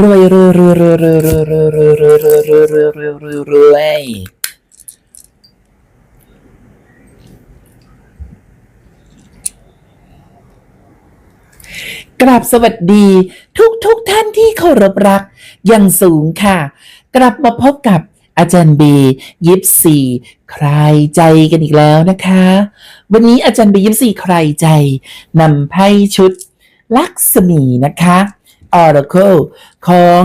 รวยรวยรวยรวยรวยรวยรวยรวยรวยรวยรวยรวยรวยรวยรวยกราบสวัสดีทุกทุกท่านที่เคารพรักอย่างสูงค่ะ กลับมาพบกับอาจารย์เบยิปซีใครใจกันอีกแล้วนะคะ วันนี้อาจารย์เบยิปซีใครใจนำไพ่ชุดลักษมีนะคะ Oracle ของ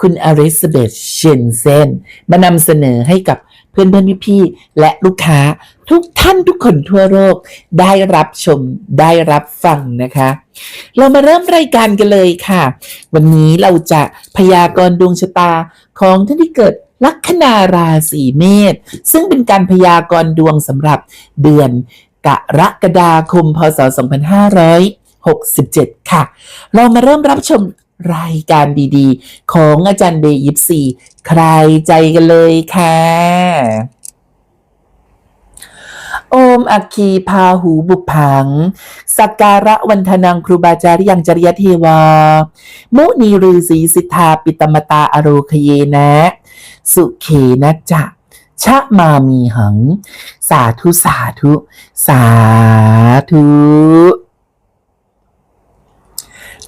คุณอริสเบธเชนเซนมานำเสนอให้กับเพื่อนเพื่อนๆพี่ๆและลูกค้าทุกท่านทุกคนทั่วโลกได้รับชมได้รับฟังนะคะ เรามาเริ่มรายการกันเลยค่ะ วันนี้เราจะพยากรณ์ดวงชะตาของท่านที่เกิดลัคนาราศีเมษซึ่งเป็นการพยากรณ์ดวงสำหรับเดือนกรกฎาคมพศ 2567 ค่ะ เรามาเริ่มรับชม รายการดีๆ ของอาจารย์เบยิปซีใครใจกันเลยค่ะ โอมอัคคีพาหูบุพผัง สักการะวันทนังครูบาจาริยังจริยเทวา มุนีฤาษีสิทธาปิตมตาอโรคเยนะ สุเขนะจะชะมามีหัง สาธุ สาธุ สาธุ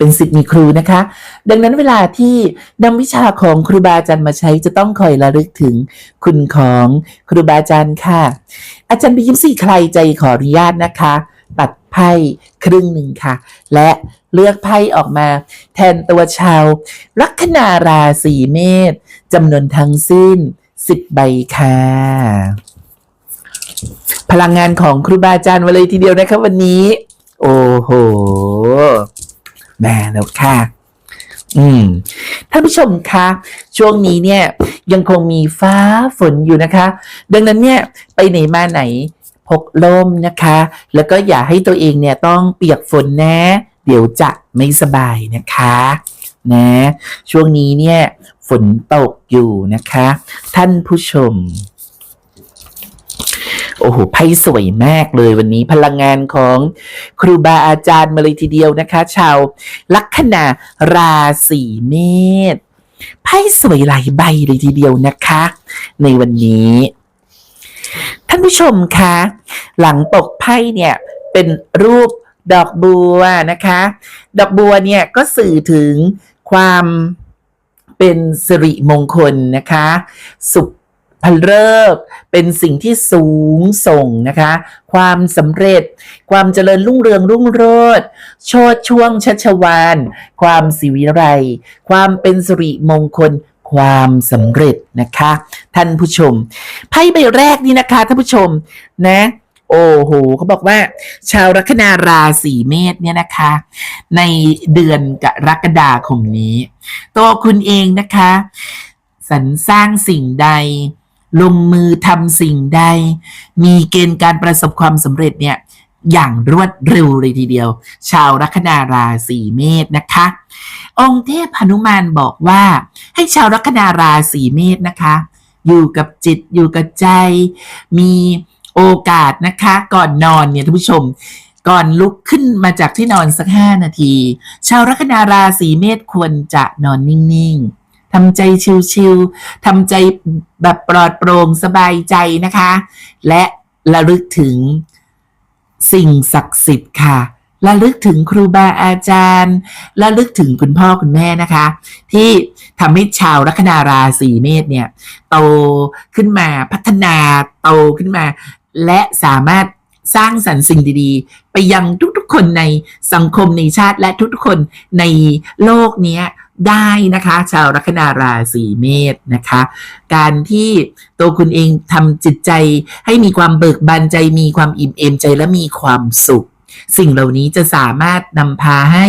เป็นสิทธิ์มีครูนะคะ ดังนั้นเวลาที่นำวิชาของครูบาอาจารย์มาใช้จะต้องคอยระลึกถึงคุณของครูบาอาจารย์ค่ะ อาจารย์ไปยิ้มสี่ใครใจขออนุญาตนะคะ ตัดไพ่ครึ่งหนึ่งค่ะ และเลือกไพ่ออกมา แทนตัวชาว ลัคนาราศีเมษจำนวนทั้งสิ้น10ใบค่ะพลังงานของครูบาอาจารย์มาเลยทีเดียวนะคะวันนี้ โอ้โห แม่แล้วค่ะ อืมท่านผู้ชมคะช่วงนี้เนี่ยยังคงมีฟ้าฝนอยู่นะคะ ดังนั้นเนี่ยไปไหนมาไหนพกล่มนะคะ แล้วก็อย่าให้ตัวเองเนี่ยต้องเปียกฝนนะ เดี๋ยวจะไม่สบายนะคะนะช่วงนี้เนี่ยฝนตกอยู่นะคะ ท่านผู้ชม โอ้โหไพ่สวยมากเลยวันนี้พลังงานของครูบาอาจารย์มาเลยทีเดียวนะคะ ชาวลัคนาราศีเมษไพ่สวยหลายใบเลยทีเดียวนะคะ ในวันนี้ ท่านผู้ชมคะหลังปกไพ่เนี่ยเป็นรูปดอกบัวนะคะ ดอกบัวเนี่ยก็สื่อถึงความเป็นสิริมงคลนะคะ สุข ภเลิกเป็นสิ่งที่สูงส่งนะคะ ความสำเร็จ ความเจริญรุ่งเรืองรุ่งโรจน์โชดช่วงชัชวานความสิวิไร ความเป็นสิริมงคล ความสำเร็จนะคะ ท่านผู้ชม ไพ่ใบแรกนี่นะคะท่านผู้ชมนะโอ้โหเขาบอกว่า ชาวลัคนาราศีเมษเนี่ยนะคะ ในเดือนกรกฎาคมนี้ ตัวคุณเองนะคะ สรรสร้างสิ่งใด ลงมือทำสิ่งใด มีเกณฑ์การประสบความสำเร็จเนี่ยอย่างรวดเร็วเลยทีเดียว ชาวลัคนาราศีเมษนะคะ องค์เทพหนุมานบอกว่าให้ชาวลัคนาราศีเมษนะคะ อยู่กับจิตอยู่กับใจ มีโอกาสนะคะ ก่อนนอนเนี่ยท่านผู้ชม ก่อนลุกขึ้นมาจากที่นอนสักห้านาที ชาวลัคนาราศีเมษควรจะนอนนิ่งๆ ทำใจชิลๆทำใจแบบปลอดโปร่งสบายใจนะคะ และระลึกถึงสิ่งศักดิ์สิทธิ์ค่ะระลึกถึงครูบาอาจารย์ระลึกถึงคุณพ่อคุณแม่นะคะ ที่ทำให้ชาวลัคนาราศีเมษเนี่ย โตขึ้นมาพัฒนาโตขึ้นมา และสามารถสร้างสรรค์สิ่งดีๆ ไปยังทุกๆคนในสังคมในชาติและทุกๆคนในโลกนี้ ได้นะคะ ชาวลัคนาราศีเมษนะคะ การที่ตัวคุณเองทำจิตใจให้มีความเบิกบานใจ มีความอิ่มเอมใจและมีความสุข สิ่งเหล่านี้จะสามารถนำพาให้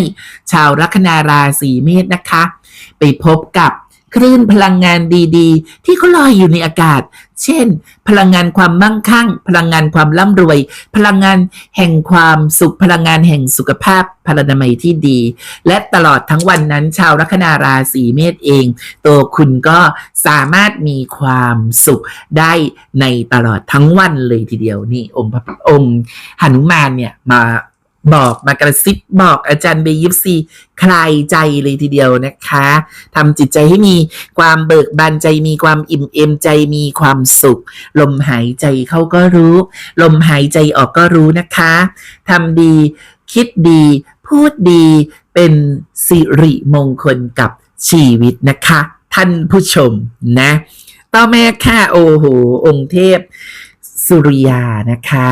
ชาวลัคนาราศีเมษนะคะ ไปพบกับ คลื่นพลังงานดีๆ ที่เขาลอยอยู่ในอากาศ เช่น พลังงานความมั่งคั่ง พลังงานความร่ำรวย พลังงานแห่งความสุข พลังงานแห่งสุขภาพพลานามัยที่ดี และตลอดทั้งวันนั้นชาวลัคนาราศีเมษเอง ตัวคุณก็สามารถมีความสุขได้ในตลอดทั้งวันเลยทีเดียวนี่องค์พระองค์หนุมานเนี่ยมา บอกมากระซิบบอกอาจารย์เบยิปซีคลายใจเลยทีเดียวนะคะทำจิตใจให้มีความเบิกบานใจมีความอิ่มเอมใจมีความสุข ลมหายใจเข้าก็รู้ ลมหายใจออกก็รู้นะคะทำดี คิดดี พูดดีเป็นสิริมงคลกับชีวิตนะคะ ท่านผู้ชมนะ ต่อแมาค่ะโอ้โห องค์เทพ สุริยานะคะ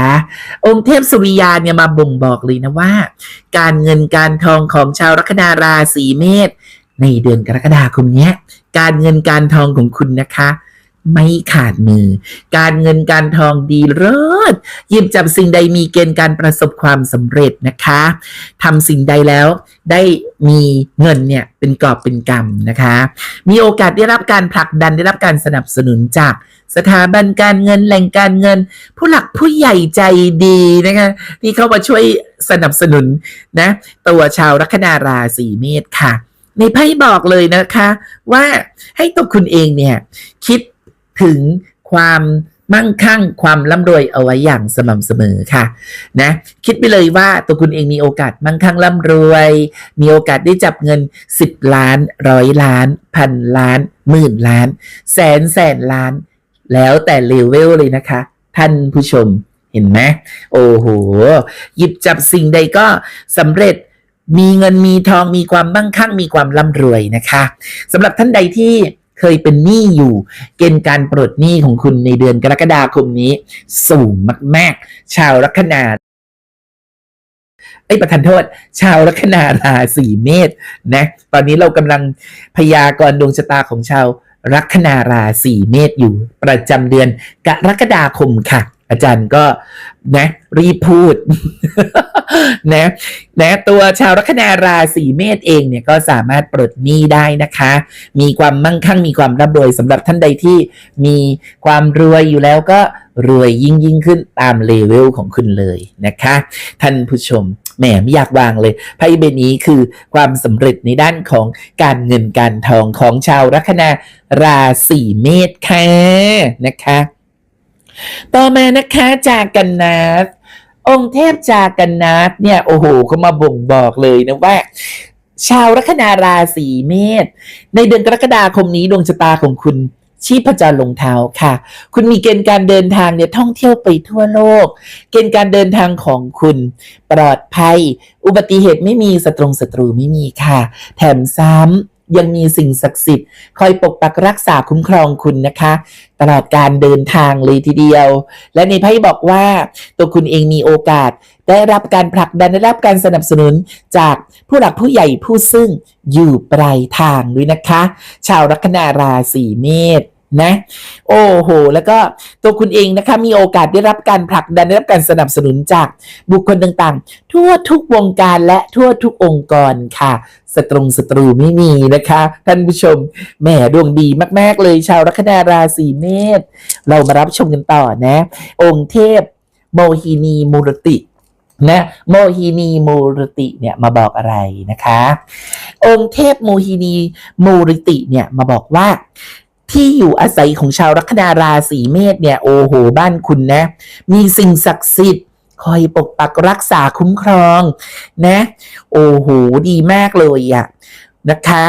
องค์เทพสุริยาเนี่ยมาบ่งบอกเลยนะว่า การเงินการทองของชาวลัคนาราศีเมษในเดือนกรกฎาคมนี้การเงินการทองของคุณนะคะ ไม่ขาดมือ การเงินการทองดีเลิศหยิบจับสิ่งใดมีเกณฑ์การประสบความสำเร็จนะคะทำสิ่งใดแล้วได้มีเงินเนี่ยเป็นกอบเป็นกำนะคะ มีโอกาสได้รับการผลักดันได้รับการสนับสนุนจากสถาบันการเงินแหล่งการเงิน ผู้หลักผู้ใหญ่ใจดีนะคะที่เข้ามาช่วยสนับสนุนนะตัวชาวลัคนาราศีเมษค่ะ ในไพ่บอกเลยนะคะ ว่าให้ตัวคุณเองเนี่ยคิด ถึงความมั่งคั่งความร่ำรวยเอาไว้อย่างสม่ำเสมอค่ะนะคิดไปเลยว่าตัวคุณเองมีโอกาสมั่งคั่งร่ำรวย มีโอกาสได้จับเงิน 10 ล้านร้อยล้านพันล้านหมื่นล้าน แสนแสนล้าน แล้วแต่เลเวลเลยนะคะ ท่านผู้ชมเห็นไหมโอ้โห หยิบจับสิ่งใดก็สำเร็จมีเงินมีทองมีความมั่งคั่งมีความร่ำรวยนะคะสำหรับท่านใดที่ เคยเป็นหนี้อยู่ เกณฑ์การปลดหนี้ของคุณในเดือนกรกฎาคมนี้ สูงมาก ๆ ชาวลัคนาไอ้ประทานโทษ ชาวลัคนาราศีเมษนะตอนนี้เรากำลังพยากรณ์ดวงชะตาของชาวลัคนาราศีเมษอยู่ ประจำเดือนกรกฎาคมค่ะ อาจารย์ก็นะรีบพูดนะนะตัวชาวลัคนาราศีเมษเองเนี่ยก็สามารถปลดหนี้ได้นะคะ มีความมั่งคั่งมีความร่ำรวยสำหรับท่านใดที่มีความรวยอยู่แล้วก็รวยยิ่งยิ่งขึ้นตามเลเวลของคุณเลยนะคะ ท่านผู้ชมแหมไม่อยากวางเลยไพ่ใบนี้คือความสำเร็จในด้านของการเงินการทองของชาวลัคนาราศีเมษค่ะนะคะ ต่อมานะคะจากกันนาสองค์เทพจากกันนาสเนี่ยโอ้โหเขามาบ่งบอกเลยนะว่า ชาวลัคนาราศีเมษในเดือนกรกฎาคมนี้ดวงชะตาของคุณชีพจรลงเท้าค่ะ คุณมีเกณฑ์การเดินทางเนี่ยท่องเที่ยวไปทั่วโลก เกณฑ์การเดินทางของคุณ ปลอดภัย อุบัติเหตุไม่มีศัตรูศัตรูไม่มีค่ะ แถมซ้ำ ยังมีสิ่งศักดิ์สิทธิ์คอยปกปักรักษาคุ้มครองคุณนะคะ ตลอดการเดินทางเลยทีเดียว และในไพ่บอกว่า ตัวคุณเองมีโอกาส ได้รับการผลักดันได้รับการสนับสนุนจากผู้หลักผู้ใหญ่ผู้ซึ่งอยู่ปลายทางด้วยนะคะ ชาวลัคนาราศีเมษ นะ โอ้โห แล้วก็ตัวคุณเองนะคะ มีโอกาสได้รับการผลักดันได้รับการสนับสนุนจากบุคคลต่างๆ ทั่วทุกวงการและทั่วทุกองค์กรค่ะศัตรูศัตรูไม่มีนะคะ ท่านผู้ชมแหมดวงดีมากๆ เลยชาวลัคนาราศีเมษเรามารับชมกันต่อนะ องค์เทพโมหินีมูรตินะโมหินีมูรติเนี่ยมาบอกอะไรนะคะ องค์เทพโมหินีมูรติเนี่ยมาบอกว่า ที่อยู่อาศัยของชาวลัคนาราศีเมษเนี่ยโอ้โหบ้านคุณนะ มีสิ่งศักดิ์สิทธิ์คอยปกปักรักษาคุ้มครองนะ โอ้โหดีมากเลยอะนะคะ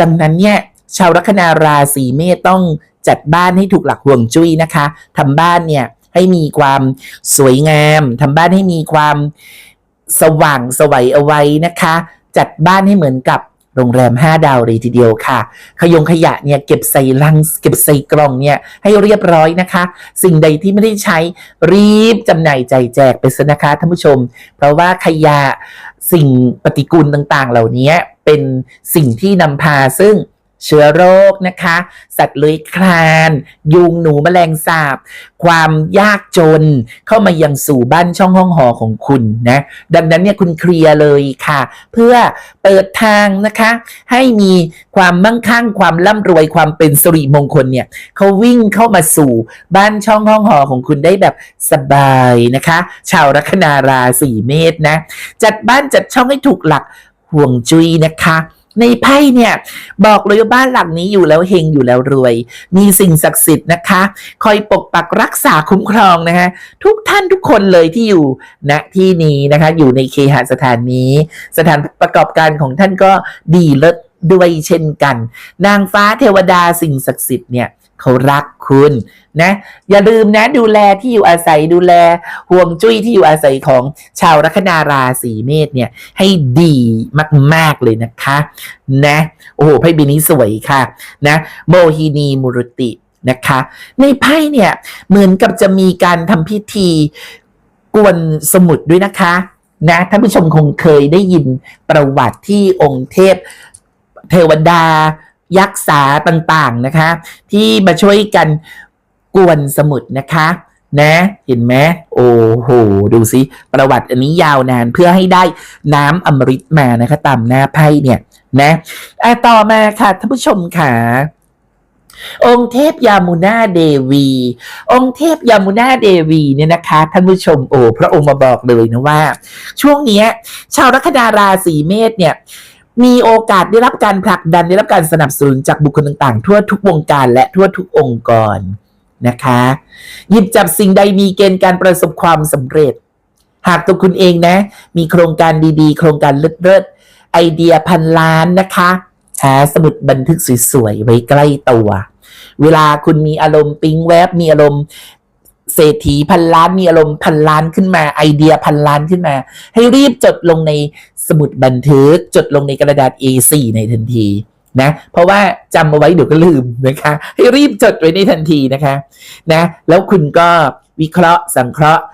ดังนั้นเนี่ยชาวลัคนาราศีเมษต้องจัดบ้านให้ถูกหลักห่วงจุ้ยนะคะทำบ้านเนี่ยให้มีความสวยงามทำบ้านให้มีความสว่างสวัยเอาไว้นะคะ จัดบ้านให้เหมือนกับ โรงแรม 5 ดาวเลยทีเดียวค่ะ ขยงขยะเนี่ยเก็บใส่ลัง เก็บใส่กล่องเนี่ยให้เรียบร้อยนะคะ สิ่งใดที่ไม่ได้ใช้รีบจำหน่ายใจายแจกไปซะนะคะท่านผู้ชม เพราะว่าขยะสิ่งปฏิกูลต่างๆ เหล่านี้เป็นสิ่งที่นำพาซึ่ง เชื้อโรคนะคะ สัตว์เลื้อยคลาน ยุงหนูแมลงสาบ ความยากจนเข้ามายังสู่บ้านช่องห้องหอของคุณนะ ดังนั้นเนี่ยคุณเคลียร์เลยค่ะ เพื่อเปิดทางนะคะ ให้มีความมั่งคั่ง ความร่ำรวยความเป็นสิริมงคลเนี่ยเขาวิ่งเข้ามาสู่บ้านช่องห้องหอของคุณได้แบบสบายนะคะ ชาวลัคนาราศีเมษนะ จัดบ้านจัดช่องให้ถูกหลักห่วงจุ้ยนะคะ ในไพ่เนี่ย บอกเลยว่าบ้านหลังนี้อยู่แล้วเฮงอยู่แล้วรวย มีสิ่งศักดิ์สิทธิ์นะคะ คอยปกปักรักษาคุ้มครองนะคะทุกท่านทุกคนเลยที่อยู่ณที่นี้นะคะ อยู่ในเคหสถานนี้ สถานประกอบการของท่านก็ดีเลิศด้วยเช่นกัน นางฟ้าเทวดาสิ่งศักดิ์สิทธิ์เนี่ย เขารักคุณนะ อย่าลืมนะดูแลที่อยู่อาศัยดูแลห่วงจุ้ยที่อยู่อาศัยของชาวลัคนาราศีเมษเนี่ย ให้ดีมาก ๆ เลยนะคะ นะ โอ้โหไพ่ใบนี้สวยค่ะ นะ โมฮินีมุรตินะคะ ในไพ่เนี่ย เหมือนกับจะมีการทำพิธีกวนสมุดด้วยนะคะ นะท่านผู้ชมคงเคยได้ยินประวัติที่องค์เทพเทวดา ยักษ์สาต่างๆนะคะ ที่มาช่วยกันกวนสมุดนะคะนะ เห็นไหมโอ้โห ดูสิ ประวัติอันนี้ยาวนานเพื่อให้ได้น้ำอมฤตมานะคะตามหน้าไพ่เนี่ยนะอะต่อมาค่ะท่านผู้ชมค่ะองค์เทพยามุนาเดวี องค์เทพยามุนาเดวีเนี่ยนะคะท่านผู้ชมโอ้พระองค์มาบอกเลยนะว่า ช่วงเนี้ย ชาวลัคนาราศีเมษเนี่ย มีโอกาสได้รับการผลักดันได้รับการสนับสนุนจากบุคคลต่างๆ ทั่วทุกวงการและทั่วทุกองค์กรนะคะ หยิบจับสิ่งใดมีเกณฑ์การประสบความสำเร็จ หากตัวคุณเองนะ มีโครงการดีๆ โครงการเลิศๆไอเดียพันล้านนะคะหาสมุดบันทึกสวยๆไว้ใกล้ตัว เวลาคุณมีอารมณ์ปิ๊งแวบมีอารมณ์ เศรษฐีพันล้านมีอารมณ์พันล้านขึ้นมา ไอเดียพันล้านขึ้นมา ให้รีบจดลงในสมุดบันทึก จดลงในกระดาษ A4 ในทันทีนะเพราะว่าจำเอาไว้เดี๋ยวก็ลืมนะคะให้รีบจดไว้ในทันทีนะคะนะแล้วคุณก็วิเคราะห์สังเคราะห์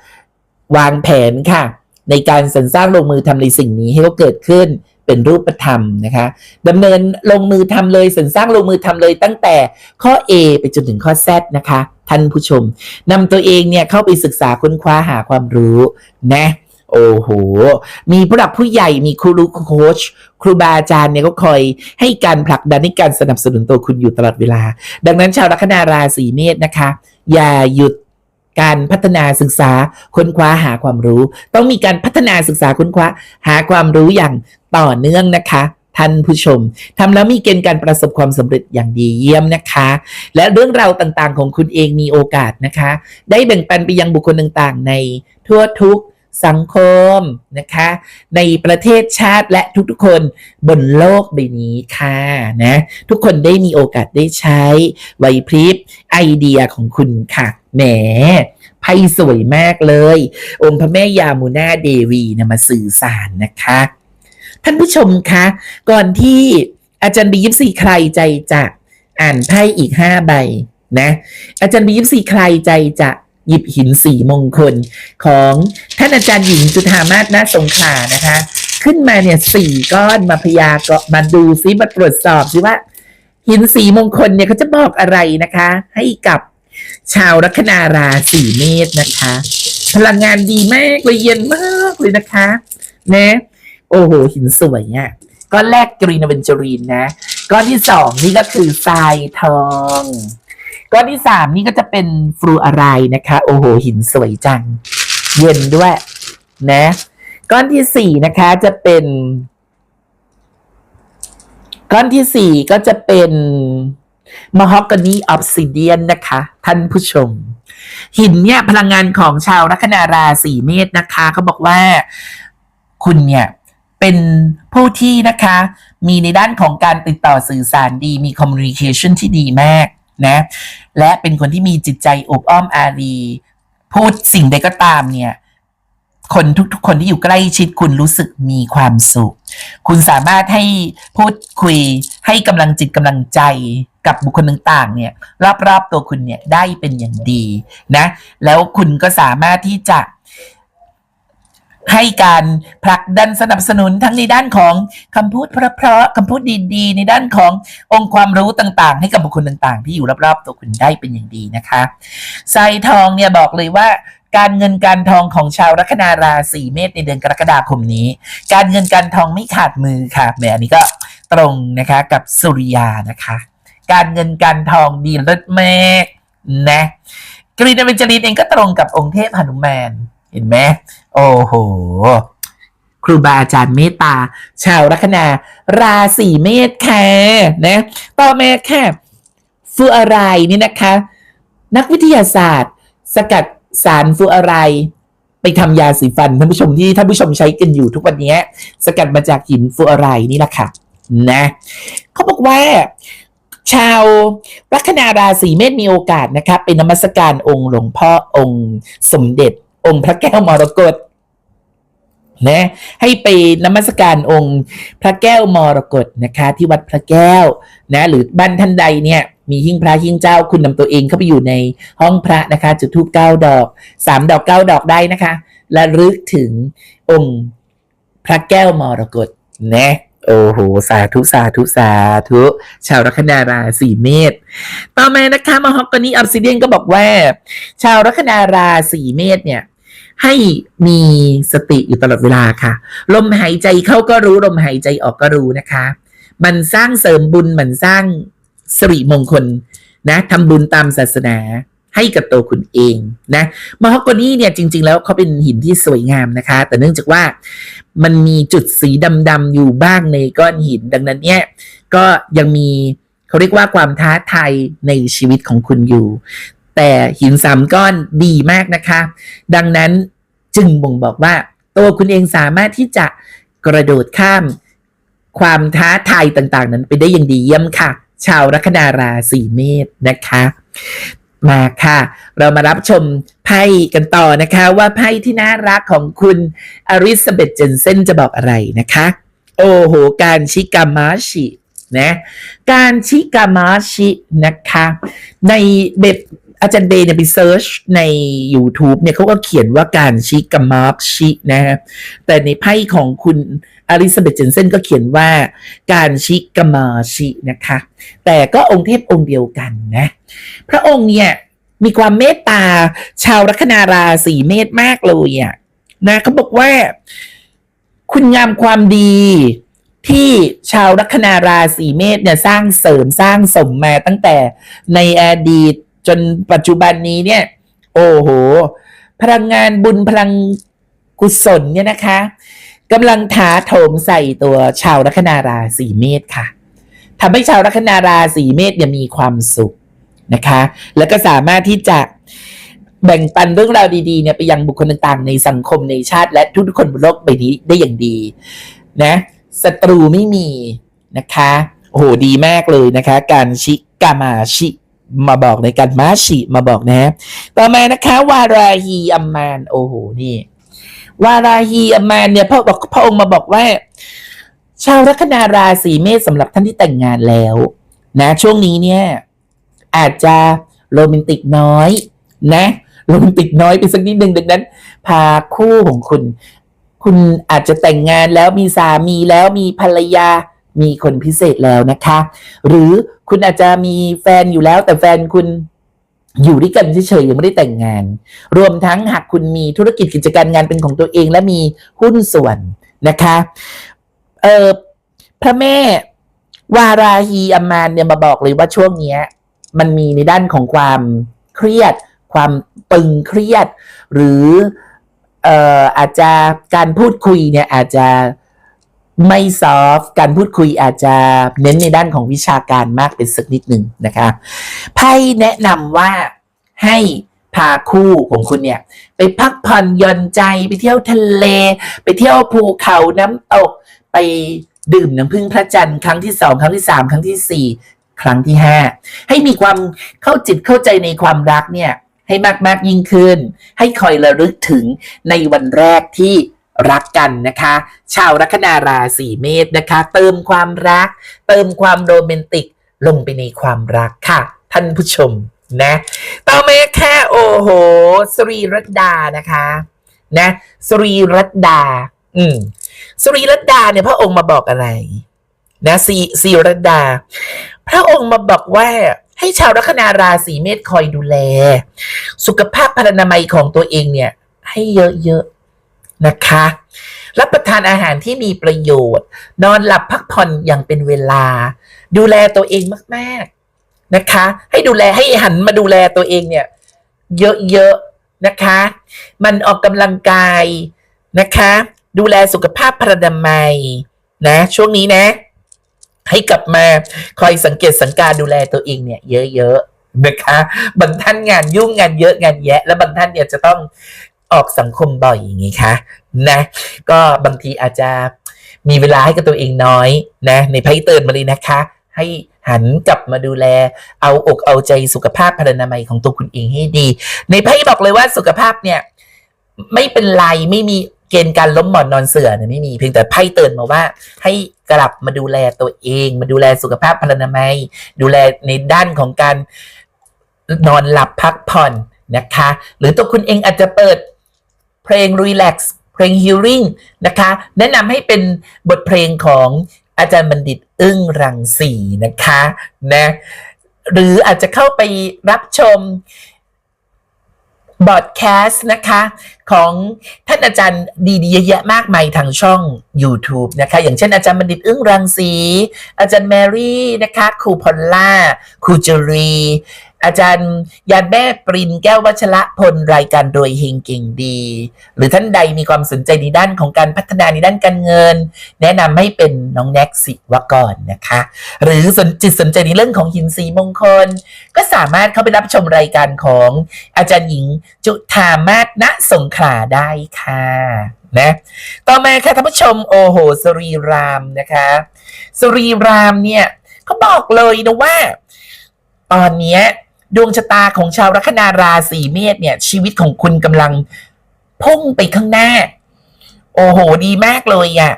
วางแผนค่ะ ในการสรรสร้างลงมือทำในสิ่งนี้ให้เขาเกิดขึ้น เป็นรูปธรรมนะคะดำเนินลงมือทำเลยสรรสร้างลงมือทำเลยตั้งแต่ข้อ A ไปจนถึงข้อ Z นะคะท่านผู้ชมนำตัวเองเนี่ยเข้าไปศึกษาค้นคว้าหาความรู้นะโอ้โห มีผู้หลักผู้ใหญ่มีครูรู้โค้ชครูบาอาจารย์เนี่ยก็คอยให้การผลักดันให้การสนับสนุนตัวคุณอยู่ตลอดเวลา ดังนั้นชาวลัคนาราศีเมษนะคะ อย่าหยุดการพัฒนาศึกษาค้นคว้าหาความรู้ ต้องมีการพัฒนาศึกษาค้นคว้าหาความรู้อย่าง ต่อเนื่องนะคะท่านผู้ชมทำแล้วมีเกณฑ์การประสบความสำเร็จอย่างดีเยี่ยมนะคะ และเรื่องราวต่างๆ ของคุณเองมีโอกาสนะคะ ได้แบ่งปันไปยังบุคคลต่างๆ ในทั่วทุกสังคมนะคะ ในประเทศชาติและทุกๆคนบนโลกใบนี้ค่ะนะทุกคนได้มีโอกาสได้ใช้ไหวพริบไอเดียของคุณค่ะแหมไพ่สวยมากเลย องค์พระแม่ยามูนาเดวีนะมาสื่อสารนะคะ ท่านผู้ชมคะ ก่อนที่อาจารย์บียิปซีใครใจจะอ่านไพ่อีกห้าใบนะ อาจารย์บียิปซีใครใจจะหยิบหินสีมงคลของท่านอาจารย์หญิงจุธามาศนาสงขลานะคะ ขึ้นมาเนี่ยสี่ก้อนมาพยากรมาดูซิมาตรวจสอบซิว่า หินสีมงคลเนี่ยเขาจะบอกอะไรนะคะ ให้กับชาวลัคนาราศีเมษนะคะ พลังงานดีมากเลยเย็นมากเลยนะคะนะ โอ้โหหินสวยอะก้อนแรกกรีนเวนจรีนนะก้อนที่สองนี่ก็คือทรายทองก้อนที่สามนี่ก็จะเป็นฟลูอารนะคะ โอ้โหหินสวยจัง เย็นด้วย นะก้อนที่สี่นะคะจะเป็น ก้อนที่สี่ก็จะเป็นมฮอกกานีออ s ซิเดียนนะคะ ท่านผู้ชม หินเนี่ยพลังงานของชาวลัคนาราศีเมษนะคะเขาบอกว่า คุณเนี่ย เป็นผู้ที่นะคะ มีในด้านของการติดต่อสื่อสารดี มี communication ที่ดีมากนะ และเป็นคนที่มีจิตใจอบอ้อมอารี พูดสิ่งใดก็ตามเนี่ย คนทุกๆ คนที่อยู่ใกล้ชิดคุณรู้สึกมีความสุข คุณสามารถให้พูดคุยให้กำลังจิตกำลังใจกับบุคคลต่างๆ เนี่ย รอบๆ ตัวคุณเนี่ยได้เป็นอย่างดีนะ แล้วคุณก็สามารถที่จะ ให้การผลักดันสนับสนุนทั้งในด้านของคำพูดเพราะๆคำพูดดีๆ ในด้านขององค์ความรู้ต่างๆ ให้กับบุคคลต่างๆ ที่อยู่รอบๆ ตัวคุณได้เป็นอย่างดีนะคะไซทองเนี่ยบอกเลยว่าการเงินการทองของชาวลัคนาราศีเมษในเดือนกรกฎาคมนี้ การเงินการทองไม่ขาดมือค่ะแหมอันนี้ก็ตรงนะคะกับสุริยานะคะ การเงินการทองดีเลิศแม่นะกรีนเวนจรีนเองก็ตรงกับองค์เทพหนุมาน เห็นไหมโอ้โห ครูบาอาจารย์เมตตา ชาวลัคนา ราศีเมษค่ะนะต่อมาค่ะฟูอะไรนี่นะคะ นักวิทยาศาสตร์ สกัดสารฟูอะไรไปทำยาสีฟันท่านผู้ชมที่ท่านผู้ชมใช้กันอยู่ทุกวันนี้สกัดมาจากหินฟูอะไรนี่แหละค่ะนะเขาบอกว่า ชาวลัคนาราศีเมษมีโอกาสนะคะเป็นนมัสการองค์หลวงพ่อองค์สมเด็จ องค์พระแก้วมรกตนะให้ไปนมัสการองค์พระแก้วมรกตนะคะ ที่วัดพระแก้วนะหรือบ้านท่านใดเนี่ยมีหิ้งพระหิ้งเจ้าคุณนำตัวเองเข้าไปอยู่ในห้องพระนะคะ จุดธูปเก้าดอกสามดอกเก้าดอกได้นะคะและรึกถึงองค์พระแก้วมรกตนะโอ้โห สาธุ สาธุ สาธุ ชาวลัคนาราศีเมษ ต่อมานะคะมฮอกกนีออฟซิเดียนก็บอกว่า ชาวลัคนาราศีเมษเนี่ย ให้มีสติอยู่ตลอดเวลาค่ะ ลมหายใจเข้าก็รู้ลมหายใจออกก็รู้นะคะ มันสร้างเสริมบุญมันสร้างสิริมงคลนะทำบุญตามศาสนาให้กับตัวคุณเองนะมฮอกกานีเนี่ยจริง ๆ แล้วเขาเป็นหินที่สวยงามนะคะ แต่เนื่องจากว่ามันมีจุดสีดำๆอยู่บ้างในก้อนหิน ดังนั้นเนี่ยก็ยังมีเขาเรียกว่าความท้าทายในชีวิตของคุณอยู่ แต่หินสามก้อนดีมากนะคะ ดังนั้นจึงบ่งบอกว่า ตัวคุณเองสามารถที่จะกระโดดข้าม ความท้าทายต่างๆ นั้นไปได้อย่างดีเยี่ยมค่ะ ชาวลัคนาราศีเมษนะคะ มาค่ะ เรามารับชมไพ่กันต่อนะคะ ว่าไพ่ที่น่ารักของคุณอริซาเบธเจนเซนจะบอกอะไรนะคะ โอ้โห การชิกามาชินะการชิกามาชินะคะ ในเบ็ด อาจารย์เดย์เนี่ยไปเซิร์ชใน YouTube เนี่ยเขาก็เขียนว่าการชิกามารชินะฮะแต่ในไพ่ของคุณอลิซาเบธเจนเซนก็เขียนว่าการชิกามาชินะคะ แต่ก็องค์เทพองค์เดียวกันนะ พระองค์เนี่ยมีความเมตตาชาวลัคนาราศีเมษมากเลยอะนะเขาบอกว่าคุณงามความดีที่ชาวลัคนาราศีเมษเนี่ยสร้างเสริมสร้างสมมาตั้งแต่ในอดีต จนปัจจุบันนี้เนี่ย โอ้โห พลังงานบุญพลังกุศลเนี่ยนะคะกำลังถาโถมใส่ตัวชาวลัคนาราศีเมษค่ะทำให้ชาวลัคนาราศีเมษเนี่ยมีความสุขนะคะ แล้วก็สามารถที่จะแบ่งปันเรื่องราวดีๆเนี่ยไปยังบุคคลต่างๆ ในสังคมในชาติ และทุกๆคนบนโลกใบนี้ได้อย่างดีนะศัตรูไม่มีนะคะโอ้โหดีมากเลยนะคะ การชิกามาชิ มาบอกในการมาชิมาบอกนะ ต่อมานะคะ วาราฮีอัมมาน โอ้โห นี่ วาราฮีอัมมานเนี่ยพระบอกพระองค์มาบอกว่า ชาวลัคนาราศีเมษสำหรับท่านที่แต่งงานแล้ว นะ ช่วงนี้เนี่ย อาจจะโรแมนติกน้อย นะโรแมนติกน้อยไปสักนิดหนึ่งดังนั้น พาคู่ของคุณ คุณอาจจะแต่งงานแล้วมีสามีแล้วมีภรรยา มีคนพิเศษแล้วนะคะ หรือคุณอาจจะมีแฟนอยู่แล้ว แต่แฟนคุณอยู่ด้วยกันเฉยๆยังไม่ได้แต่งงาน รวมทั้งหากคุณมีธุรกิจกิจการงานเป็นของตัวเอง และมีหุ้นส่วนนะคะเออพระแม่วาราฮีอัมมานเนี่ยมาบอกเลยว่าช่วงเนี้ย มันมีในด้านของความเครียด ความตึงเครียด หรือเอ่ออาจจะการพูดคุยเนี่ยอาจจะ ไม่ซอฟต์การพูดคุยอาจจะเน้นในด้านของวิชาการมากเป็นสักนิดหนึ่งนะคะไพ่แนะนำว่าให้พาคู่ของคุณเนี่ย ไปพักผ่อนหย่อนใจไปเที่ยวทะเล ไปเที่ยวภูเขาน้ำตก ไปดื่มน้ำพึ่งพระจันทร์ครั้งที่สองครั้งที่สามครั้งที่สี่ครั้งที่ห้าให้มีความเข้าจิตเข้าใจในความรักเนี่ยให้มากมากๆยิ่งขึ้น ให้คอยระลึกถึงในวันแรกที่ รักกันนะคะ ชาวลัคนาราศีเมษนะคะ เติมความรัก เติมความโรแมนติกลงไปในความรักค่ะ ท่านผู้ชมนะต่อมาแค่โอ้โหสรีรัตดานะคะนะสรีรัตดา อืมสรีรัตดาเนี่ยพระองค์มาบอกอะไร นะสีสีรัตดา พระองค์มาบอกว่าให้ชาวลัคนาราศีเมษคอยดูแล สุขภาพพรรณนามัยของตัวเองเนี่ย ให้เยอะ นะคะ รับประทานอาหารที่มีประโยชน์ นอนหลับพักผ่อนอย่างเป็นเวลา ดูแลตัวเองมากๆนะคะ ให้ดูแลให้หันมาดูแลตัวเองเนี่ย เยอะๆนะคะ มันออกกำลังกายนะคะ ดูแลสุขภาพพระนามัยนะ ช่วงนี้นะ ให้กลับมาคอยสังเกตสังการดูแลตัวเองเนี่ย เยอะๆนะคะบางท่านงานยุ่งงานเยอะงานแยะ แล้วบางท่านเนี่ยจะต้อง ออกสังคมบ่อยอย่างงี้คะนะ ก็บางทีอาจจะมีเวลาให้กับตัวเองน้อยนะ ในไพ่เตือนมาเลยนะคะ ให้หันกลับมาดูแล เอาอกเอาใจสุขภาพพรรณนามัยของตัวคุณเองให้ดี ในไพ่บอกเลยว่าสุขภาพเนี่ย ไม่เป็นไรไม่มีเกณฑ์การล้มหมอนนอนเสื่อเนี่ยไม่มีเพียงแต่ไพ่เตือนมาว่า ให้กลับมาดูแลตัวเอง มาดูแลสุขภาพพรรณนามัย ดูแลในด้านของการนอนหลับพักผ่อนนะคะ หรือตัวคุณเองอาจจะเปิด เพลง relax เพลง healing นะคะ แนะนำให้เป็นบทเพลงของอาจารย์บัณฑิตอึ้งรังสีนะคะนะหรืออาจจะเข้าไปรับชมบอดแคสต์นะคะ ของท่านอาจารย์ดีๆเยอะแยะมากมายทางช่อง YouTube นะคะ อย่างเช่นอาจารย์บัณฑิตอึ้งรังสี อาจารย์แมรี่นะคะครูพอลล่าครูจรี อาจารย์ยานแม่ปรินแก้ววัชระพลรายการโดยเฮงเก่งดี หรือท่านใดมีความสนใจในด้านของการพัฒนาในด้านการเงิน แนะนำให้เป็นน้องแน็กสิวกรนะคะ หรือสนจิตสนใจในเรื่องของหินสีมงคล ก็สามารถเข้าไปรับชมรายการของอาจารย์หญิงจุธามาศณสงขลาได้ค่ะนะต่อมาค่ะท่านผู้ชมโอโหสรีรามนะคะสรีรามเนี่ยเขาบอกเลยนะว่า ตอนเนี้ย ดวงชะตาของชาวลัคนาราศีเมษเนี่ย ชีวิตของคุณกำลังพุ่งไปข้างหน้า โอ้โห ดีมากเลยอะ่ะ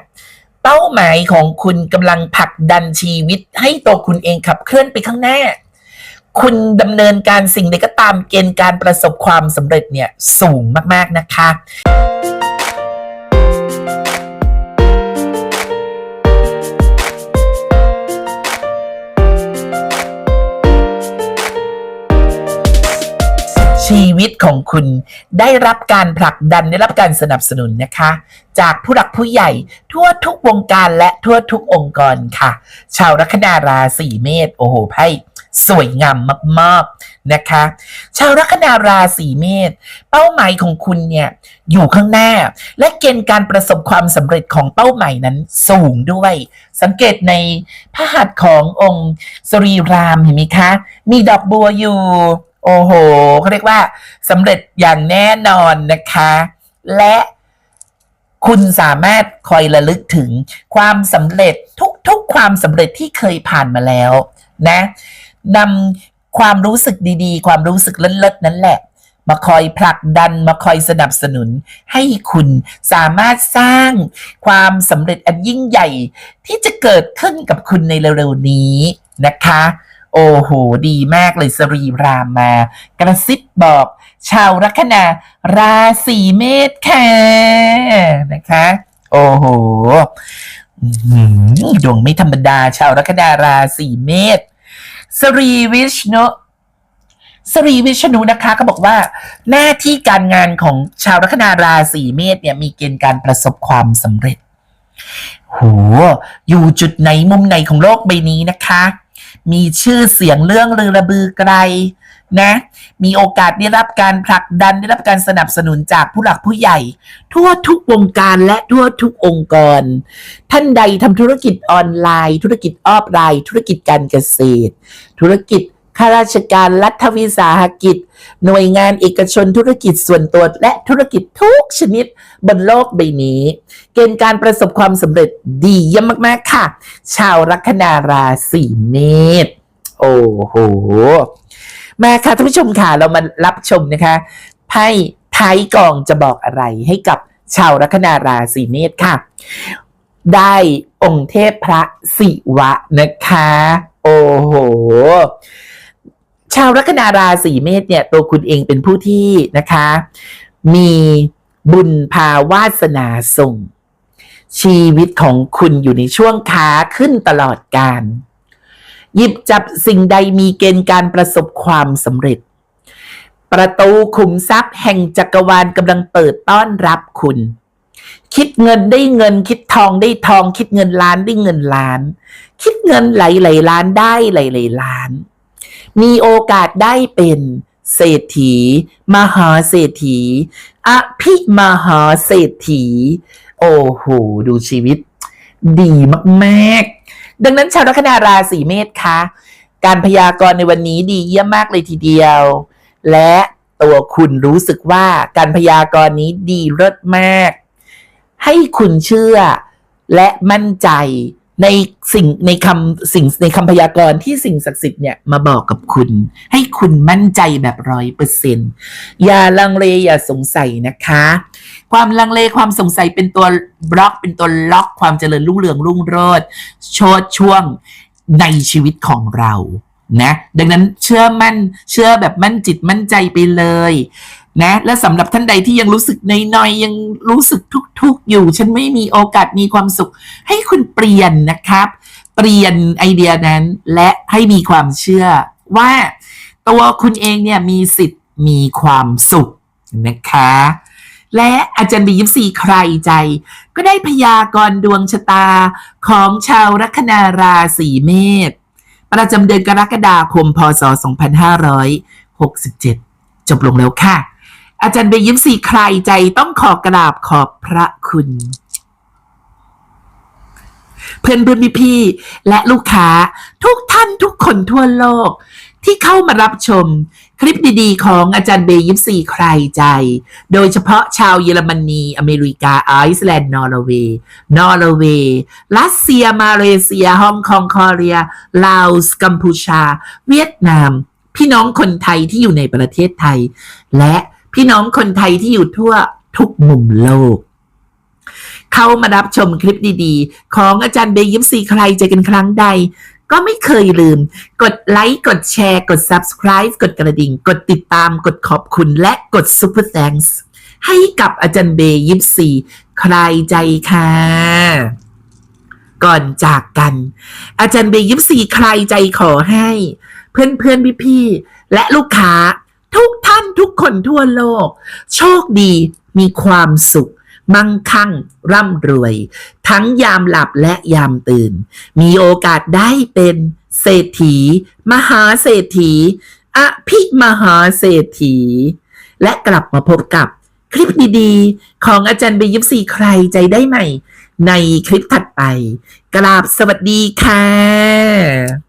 เป้าหมายของคุณกำลังผลักดันชีวิต ให้ตัวคุณเองขับเคลื่อนไปข้างหน้า คุณดำเนินการสิ่งใดก็ตามเกณฑ์การประสบความสำเร็จเนี่ยสูงมาก ๆ นะคะ ชีวิตของคุณได้รับการผลักดันได้รับการสนับสนุนนะคะ จากผู้หลักผู้ใหญ่ทั่วทุกวงการและทั่วทุกองค์กรค่ะ ชาวลัคนาราศีเมษโอ้โหไพ่สวยงามมากๆนะคะ ชาวลัคนาราศีเมษเป้าหมายของคุณเนี่ยอยู่ข้างหน้า และเกณฑ์การประสบความสำเร็จของเป้าหมายนั้นสูงด้วย สังเกตในพระหัตถ์ขององค์สรีรามเห็นไหมคะ มีดอกบัวอยู่ โอ้โหเขาเรียกว่าสำเร็จอย่างแน่นอนนะคะ และคุณสามารถคอยระลึกถึงความสำเร็จทุกๆความสำเร็จที่เคยผ่านมาแล้วนะนำความรู้สึกดีๆ ความรู้สึกเลิศๆนั่นแหละ มาคอยผลักดันมาคอยสนับสนุน ให้คุณสามารถสร้างความสำเร็จอันยิ่งใหญ่ ที่จะเกิดขึ้นกับคุณในเร็วๆนี้นะคะ โอ้โห ดีมากเลยสรีรามมา กระซิบบอก ชาวลัคนาราศีเมษค่ะ นะคะ โอ้โหดวงไม่ธรรมดา ชาวลัคนาราศีเมษสรีวิชนุสรีวิชนุนะคะก็บอกว่า หน้าที่การงานของชาวลัคนาราศีเมษเนี่ยมีเกณฑ์การประสบความสำเร็จโหอยู่จุดไหนมุมไหนของโลกใบนี้นะคะ มีชื่อเสียงเรื่องลือระบือไกลนะ มีโอกาสได้รับการผลักดันได้รับการสนับสนุนจากผู้หลักผู้ใหญ่ ทั่วทุกวงการและทั่วทุกองค์กร ท่านใดทำธุรกิจออนไลน์ ธุรกิจออฟไลน์ ธุรกิจการเกษตร ธุรกิจ ข้าราชการรัฐวิสาหกิจ หน่วยงานเอกชนธุรกิจส่วนตัว และธุรกิจทุกชนิดบนโลกใบนี้ เกณฑ์การประสบความสำเร็จดีเยี่ยมมาก ๆ ค่ะ ชาวลัคนาราศีเมษโอ้โห มาค่ะท่านผู้ชมค่ะ เรามารับชมนะคะไพ่ท้ายกองจะบอกอะไรให้กับชาวลัคนาราศีเมษค่ะ ได้องค์เทพพระศิวะนะคะ โอ้โห ชาวลัคนาราศีเมษเนี่ยตัวคุณเองเป็นผู้ที่นะคะ มีบุญพาวาสนาส่ง ชีวิตของคุณอยู่ในช่วงขาขึ้นตลอดการหยิบจับสิ่งใดมีเกณฑ์การประสบความสำเร็จ ประตูขุมทรัพย์แห่งจักรวาลกำลังเปิดต้อนรับคุณ คิดเงินได้เงิน คิดทองได้ทอง คิดเงินล้านได้เงินล้าน คิดเงินไหลไหลล้านได้ไหลไหลล้าน มีโอกาสได้เป็นเศรษฐี มหาเศรษฐีอภิมหาเศรษฐี โอ้โห ดูชีวิต ดีมากๆ ดังนั้นชาวลัคนาราศีเมษคะการพยากรณ์ในวันนี้ดีเยี่ยมมากเลยทีเดียว และตัวคุณรู้สึกว่าการพยากรณ์นี้ดีเลิศมาก ให้คุณเชื่อและมั่นใจ ในสิ่งในคำสิ่งในคำพยากรณ์ที่สิ่งศักดิ์สิทธิ์เนี่ยมาบอกกับคุณ ให้คุณมั่นใจแบบร้อยเปอร์เซ็นอย่าลังเลอย่าสงสัยนะคะ ความลังเลความสงสัยเป็นตัวบล็อกเป็นตัวล็อกความเจริญรุ่งเรืองรุ่งโรจน์โชดช่วงในชีวิตของเรานะ ดังนั้นเชื่อมั่นเชื่อแบบมั่นจิตมั่นใจไปเลย นะและสำหรับท่านใดที่ยังรู้สึกน้อยๆยังรู้สึกทุกๆอยู่ ฉันไม่มีโอกาสมีความสุข ให้คุณเปลี่ยนนะครับ เปลี่ยนไอเดียนั้นและให้มีความเชื่อว่าตัวคุณเองเนี่ยมีสิทธิ์มีความสุขนะคะ และอาจารย์บียิปซีใครใจ ก็ได้พยากรณ์ดวงชะตาของชาวลัคนาราศีเมษประจำเดือนกรกฎาคมพศ 2567 จบลงแล้วค่ะ อาจารย์เบยิ้มสีใครใจต้องขอกราบขอบพระคุณ เพื่อนเพื่อนพี่และลูกค้าทุกท่านทุกคนทั่วโลกที่เข้ามารับชมคลิปดีๆ ของอาจารย์เบยิปซีใครใจ โดยเฉพาะชาวเยอรมนี อเมริกา ไอซ์แลนด์ นอร์เวย์ นอร์เวย์ รัสเซีย มาเลเซีย ฮ่องกงคอเรีย ลาวส์กัมพูชา เวียดนาม พี่น้องคนไทยที่อยู่ในประเทศไทย และ พี่น้องคนไทยที่อยู่ทั่วทุกมุมโลก เข้ามารับชมคลิปดีๆ ของอาจารย์เบยิปซีใครใจกันครั้งใด ก็ไม่เคยลืม กดไลค์ กดแชร์ กด subscribe กดกระดิ่ง กดติดตาม กดขอบคุณและกด super thanks ให้กับอาจารย์เบยิปซีใครใจค่ะ ก่อนจากกัน อาจารย์เบยิปซีใครใจขอให้ เพื่อนเพื่อนพี่พี่ๆและลูกค้า ทุกท่านทุกคนทั่วโลก โชคดีมีความสุข มั่งคั่ง ร่ำรวย ทั้งยามหลับและยามตื่น มีโอกาสได้เป็นเศรษฐี มหาเศรษฐีอภิมหาเศรษฐี และกลับมาพบกับคลิปดีๆ ของอาจารย์เบยิปซีใครใจได้ใหม่ ในคลิปถัดไป กราบสวัสดีค่ะ